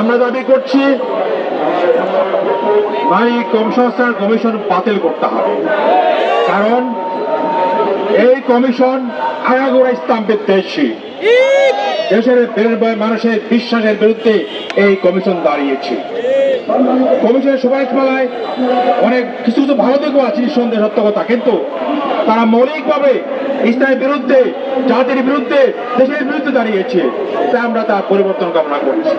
আমরা দাবি করছি নারী কর্মসংস্থান কমিশন বাতিল করতে হবে। কারণ এই কমিশন আগাগোড়া ইসলাম বিদ্বেষী। দেশের মানুষের বিশ্বাসের বিরুদ্ধে এই কমিশন দাঁড়িয়েছে। কমিশনের সুপারিশমালায় অনেক কিছু কিছু ভালো দিকও আছে সন্দেহ সত্য কথা। কিন্তু তারা মৌলিকভাবে ইসলামের বিরুদ্ধে, জাতির বিরুদ্ধে, দেশের বিরুদ্ধে দাঁড়িয়েছে। তাই আমরা তার পরিবর্তন কামনা করছি।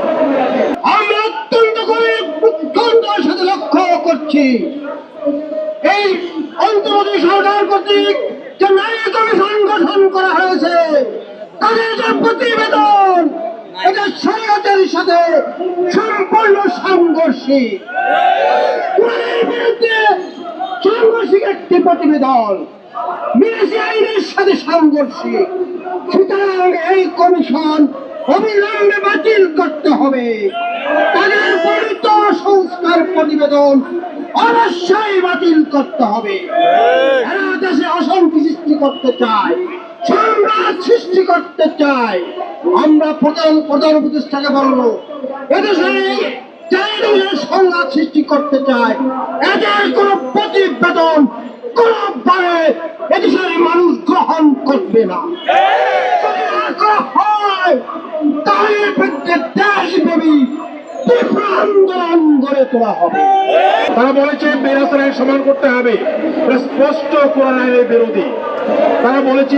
করে হয়েছে, তাদের প্রতিবেদন সাথে সম্পূর্ণ বিরুদ্ধে সাংঘর্ষিক একটি প্রতিবেদন। বিদেশি আইনের সাথে সাংঘর্ষিক সুতরাং এই কমিশন অবিলম্বে বাতিল করতে হবে। তাদের পরিত সংস্কার প্রতিবেদন অবশ্যই বাতিল করতে হবে। এরা দেশে অশান্তি সৃষ্টি করতে চায় সম্রাট সৃষ্টি করতে চায়। আমরা প্রধান প্রধান উপদেষ্টাকে বলব, এদেশে সংঘাত সৃষ্টি করতে চায়, এদের কোন প্রতিবেদন এদেশের মানুষ গ্রহণ করবে না। তারা বলেছে বেরাসারের সমান করতে হবে। স্পষ্ট কোরআন আইনের বিরোধী। তারা বলেছে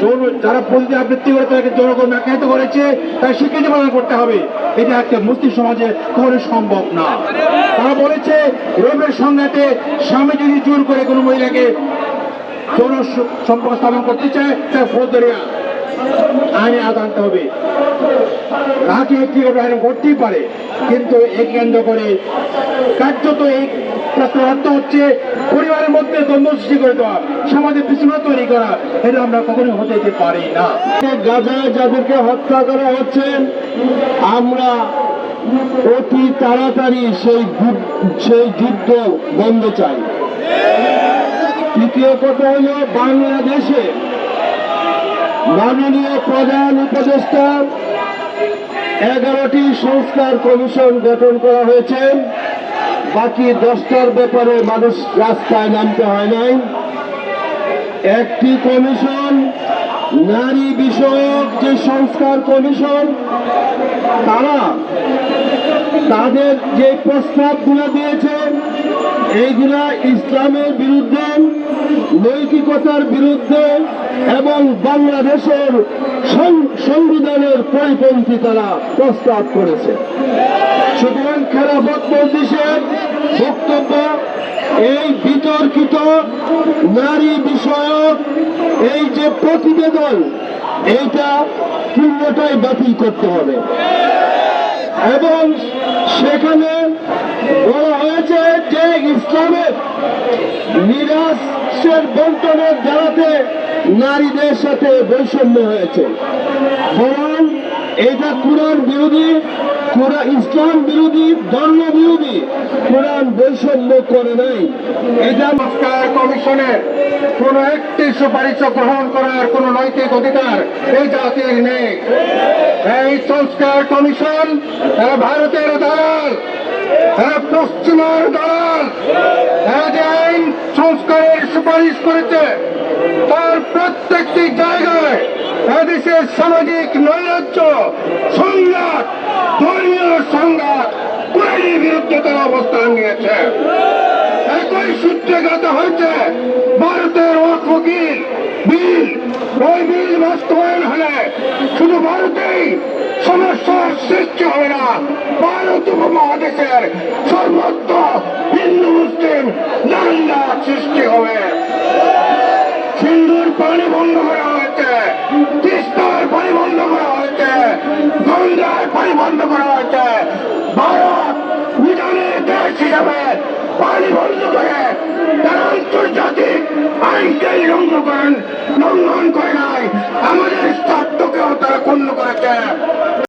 যৌন- যারা প্রতিদিন আবৃত্তি করে তাদেরকে যৌনকর্মী আখ্যায়িত করেছে, তার স্বীকৃতি প্রদান করতে হবে। এটা একটা মুসলিম সমাজে করে সম্ভব না। তারা বলেছে, রোমের সংঘাতে স্বামী যদি জোর করে কোনো মহিলাকে স- সম্পর্ক স্থাপন করতে চায়, তার ফৌজদারিয়া আইনে আওতা আনতে হবে। রাখি একটি আইন করতেই পারে, কিন্তু এক কেন্দ্র করে কার্যত এই অর্থ হচ্ছে পরিবারের মধ্যে দ্বন্দ্ব সৃষ্টি করে দেওয়া সমাজে বিশৃঙ্খলা তৈরি করা, এটা আমরা কখনোই হতে দিতে পারি না। গাজায় যাদেরকে হত্যা করা হচ্ছে। আমরা অতি তাড়াতাড়ি সেই সেই যুদ্ধ বন্ধ চাই। তৃতীয় কথা হলো বাংলাদেশে মাননীয় প্রধান উপদেষ্টা এগারোটি সংস্কার কমিশন গঠন করা হয়েছে। বাকি দশটার ব্যাপারে মানুষ রাস্তায় নামতে হয় নাই। একটি কমিশন, নারী বিষয়ক যে সংস্কার কমিশন, তারা তাদের যে প্রস্তাবগুলো দিয়েছে, এইগুলা ইসলামের বিরুদ্ধে, নৈতিকতার বিরুদ্ধে এবং বাংলাদেশের সংবিধানের পরিপন্থী তারা প্রস্তাব করেছে। সুতরাং খেলাফত মজলিসের বক্তব্য এই বিতর্কিত নারী বিষয়ক এই যে প্রতিবেদন, এইটা পূর্ণটাই বাতিল করতে হবে। এবং সেখানে বলা হয়েছে যে ইসলামের নিরাশের বন্টনের জ্বালাতে নারীদের সাথে বৈষম্য হয়েছে। বরং এটা কোরআন বিরোধী কোরআন ইসলাম বিরোধী, ধর্ম বিরোধী কোরআন বৈষম্য করে নাই। এটা কমিশনের কোন একটি সুপারিশ গ্রহণ করার কোন নৈতিক অধিকার এই জাতির নেই। এই সংস্কার কমিশন ভারতের দালাল এরা পশ্চিমার যে আইন সংস্কারের সুপারিশ করেছে, তার প্রত্যেকটি জায়গায় এদেশের সামাজিক নৈরাজ্য, সংঘাত তারা অবস্থান নিয়েছে। একই সূত্রে গত হয়েছে ভারতের ওয়াকফিল বিল ওই বিল বাস্তবায়ন হলে। শুধু ভারতেই সমস্যার সৃষ্টি হবে না, ভারত উপমহাদেশের সর্বত্র হিন্দু, মুসলিম নারীরা সৃষ্টি হবে। সিন্ধুর পানি বন্ধ করা হয়েছে, তিস্তার পানি বন্ধ করা হয়েছে, গঙ্গার পানি বন্ধ করা হয়েছে, ভারত হিসাবে পানি বন্ধ করে তারা আন্তর্জাতিক আইনকে লঙ্ঘন লঙ্ঘন করে নাই। আমাদের স্বার্থকেও তারা ক্ষুণ্ণ করেছে।